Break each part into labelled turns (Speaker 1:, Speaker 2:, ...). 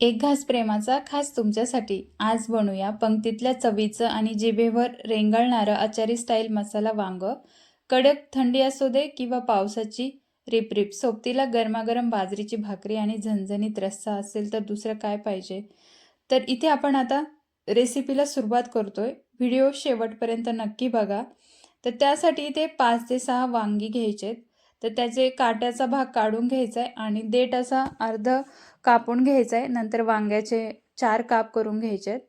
Speaker 1: एक घास प्रेमाचा खास तुमच्यासाठी. आज बनूया पंक्तीतल्या चवीचं आणि जिभेवर रेंगाळणारं आचारी स्टाईल मसाला वांग. कडक थंडी असू दे किंवा पावसाची रिपरिप. सोबतीला गरमागरम बाजरीची भाकरी आणि झणझणीत रस्सा असेल तर दुसरं काय पाहिजे? तर इथे आपण आता रेसिपीला सुरुवात करतोय. व्हिडिओ शेवटपर्यंत नक्की बघा. तर त्यासाठी इथे पाच ते सहा वांगी घ्यायचे आहेत तर त्याचे काट्याचा भाग काढून घ्यायचा आहे आणि देठ असा अर्ध कापून घ्यायचं आहे नंतर वांग्याचे चार काप करून घ्यायचे आहेत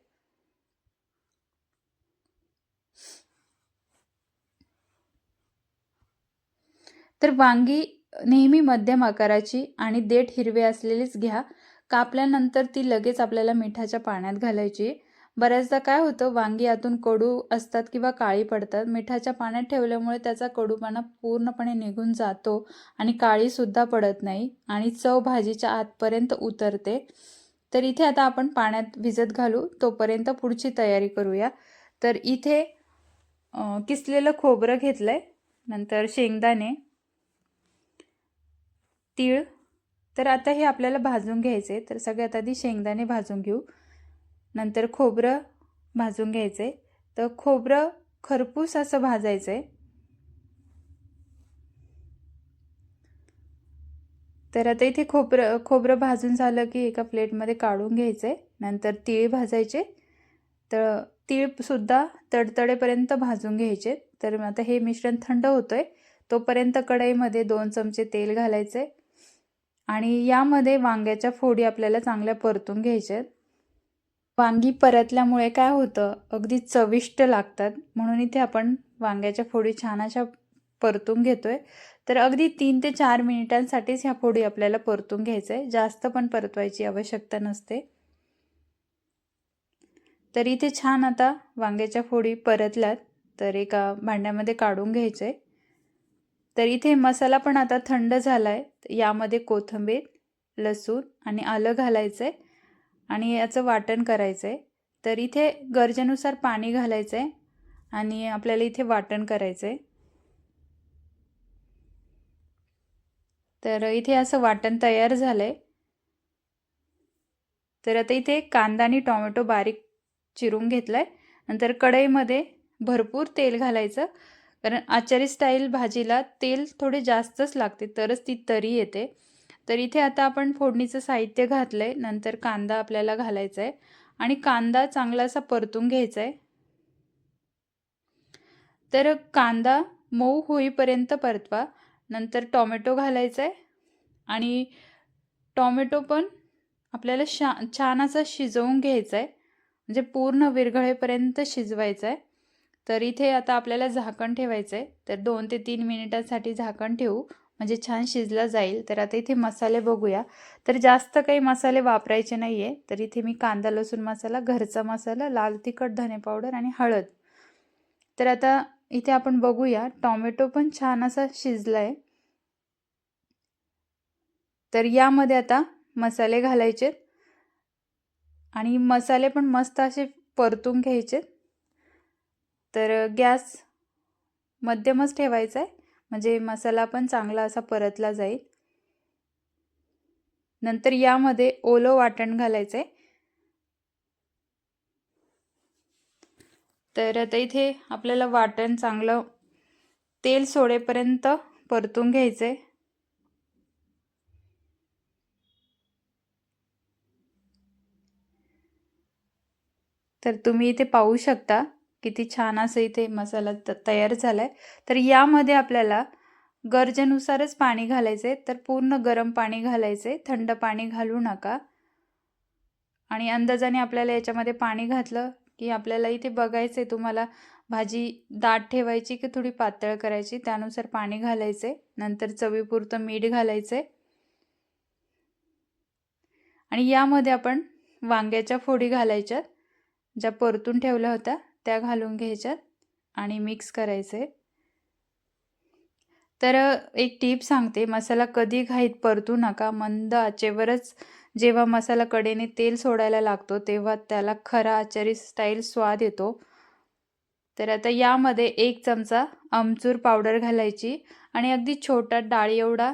Speaker 1: तर वांगी नेहमी मध्यम आकाराची आणि देठ हिरवे असलेलीच घ्या. कापल्यानंतर ती लगेच आपल्याला मिठाच्या पाण्यात घालायची. बऱ्याचदा काय होतं वांगी आतून कडू असतात किंवा काळी पडतात. मिठाच्या पाण्यात ठेवल्यामुळे त्याचा कडूपणा पूर्णपणे निघून जातो आणि काळीसुद्धा पडत नाही आणि चव भाजीच्या आतपर्यंत उतरते. तर इथे आता आपण पाण्यात भिजत घालू. तोपर्यंत पुढची तयारी करूया. तर इथे किसलेलं खोबरं घेतलं आहे नंतर शेंगदाणे तीळ. तर आता हे आपल्याला भाजून घ्यायचे तर सगळ्यात आधी शेंगदाणे भाजून घेऊ. नंतर खोबरं भाजून घ्यायचं. आहे तर खोबरं खरपूस असं भाजायचं आहे तर आता इथे खोबरं खोबरं भाजून झालं की एका प्लेटमध्ये काढून घ्यायचं. आहे नंतर तीळ भाजायचे. तर तीळसुद्धा तडतडेपर्यंत भाजून घ्यायचे. तर आता हे मिश्रण थंड होतं आहे तोपर्यंत कढईमध्ये दोन चमचे तेल घालायचे. आणि यामध्ये वांग्याच्या फोडी आपल्याला चांगल्या परतून घ्यायच्या आहेत वांगी परतल्यामुळे काय होतं? अगदी चविष्ट लागतात. म्हणून इथे आपण वांग्याच्या फोडी छान अशा परतून घेतो आहे तर अगदी तीन ते चार मिनिटांसाठीच ह्या फोडी आपल्याला परतून घ्यायचं आहे जास्त पण परतवायची आवश्यकता नसते. तर इथे छान आता वांग्याच्या फोडी परतल्यात. तर एका भांड्यामध्ये काढून घ्यायचं आहे तर इथे मसाला पण आता थंड झाला आहे यामध्ये कोथिंबीर लसूण आणि आलं घालायचं आहे आणि याचं वाटण करायचं आहे तर इथे गरजेनुसार पाणी घालायचं आहे आणि आपल्याला इथे वाटण करायचं आहे तर इथे असं वाटण तयार झालं आहे तर आता इथे कांदा आणि टोमॅटो बारीक चिरून घेतला आहे नंतर कढईमध्ये भरपूर तेल घालायचं. कारण आचारी स्टाईल भाजीला तेल थोडे जास्तच लागते तरच ती तरी येते. तर इथे आता आपण फोडणीचं साहित्य घातलं आहे नंतर कांदा आपल्याला घालायचा आहे आणि कांदा चांगला असा परतून घ्यायचा आहे तर कांदा मऊ होईपर्यंत परतवा नंतर टॉमॅटो घालायचा आहे आणि टॉमॅटो पण आपल्याला शा छान असा शिजवून घ्यायचा आहे म्हणजे पूर्ण विरघळेपर्यंत शिजवायचं आहे तर इथे आता आपल्याला झाकण ठेवायचं आहे तर दोन ते तीन मिनिटांसाठी झाकण ठेवू. म्हणजे छान शिजला जाईल. तर आता इथे मसाले बघूया. तर जास्त काही मसाले वापरायचे नाही आहे तर इथे मी कांदा लसूण मसाला घरचा मसाला लाल तिखट धने पावडर आणि हळद. तर आता इथे आपण बघूया. टॉमॅटो पण छान असा शिजला आहे तर यामध्ये आता मसाले घालायचे. आणि मसाले पण मस्त असे परतून घ्यायचे. तर गॅस मध्यमच ठेवायचा आहे म्हणजे मसाला पण चांगला असा परतला जाईल. नंतर यामध्ये ओलं वाटण घालायचं आहे तर आता इथे आपल्याला वाटण चांगलं तेल सोडेपर्यंत परतून घ्यायचं आहे तर तुम्ही इथे पाहू शकता. किती छान असं इथे मसाला त तयार झाला आहे तर यामध्ये आपल्याला गरजेनुसारच पाणी घालायचं आहे तर पूर्ण गरम पाणी घालायचं आहे थंड पाणी घालू नका. आणि अंदाजाने आपल्याला याच्यामध्ये पाणी घातलं की आपल्याला इथे बघायचं आहे तुम्हाला भाजी दाट ठेवायची की थोडी पातळ करायची त्यानुसार पाणी घालायचं आहे नंतर चवीपुरतं मीठ घालायचं आहे आणि यामध्ये आपण वांग्याच्या फोडी घालायच्यात ज्या परतून ठेवल्या होत्या. त्या घालून घ्यायच्यात आणि मिक्स करायचे. तर एक टीप सांगते. मसाला कधी घाईत परतू नका. मंद आचेवरच जेव्हा मसाला कडेने तेल सोडायला लागतो तेव्हा त्याला खरा आचारी स्टाईल स्वाद येतो. तर आता यामध्ये एक चमचा आमचूर पावडर घालायची आणि अगदी छोटा डाळी एवढा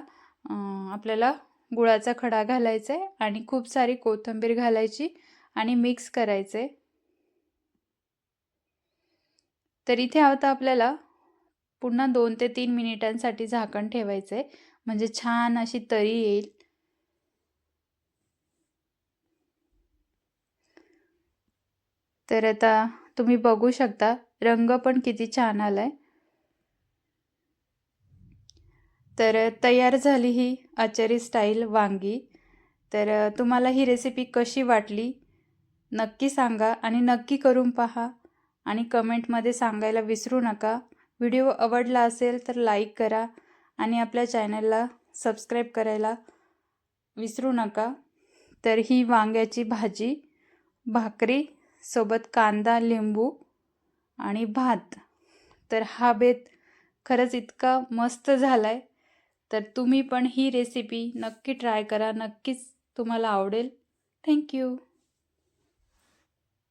Speaker 1: आपल्याला गुळाचा खडा घालायचा आहे आणि खूप सारी कोथिंबीर घालायची आणि मिक्स करायचे. तर इथे आता आपल्याला पुन्हा दोन ते तीन मिनिटांसाठी झाकण ठेवायचं आहे म्हणजे छान अशी तरी येईल. तर आता तुम्ही बघू शकता रंग पण किती छान आला आहे तर तयार झाली ही आचारी स्टाईल वांगी. तर तुम्हाला ही रेसिपी कशी वाटली नक्की सांगा आणि नक्की करून पहा. आणि कमेंटमध्ये सांगायला विसरू नका. व्हिडिओ आवडला असेल तर लाईक करा आणि आपल्या चॅनलला सबस्क्राईब करायला विसरू नका. तर ही वांग्याची भाजी भाकरी सोबत कांदा लिंबू आणि भात. तर हा बेत खरंच इतका मस्त झाला आहे तर तुम्ही पण ही रेसिपी नक्की ट्राय करा. नक्कीच तुम्हाला आवडेल. थँक्यू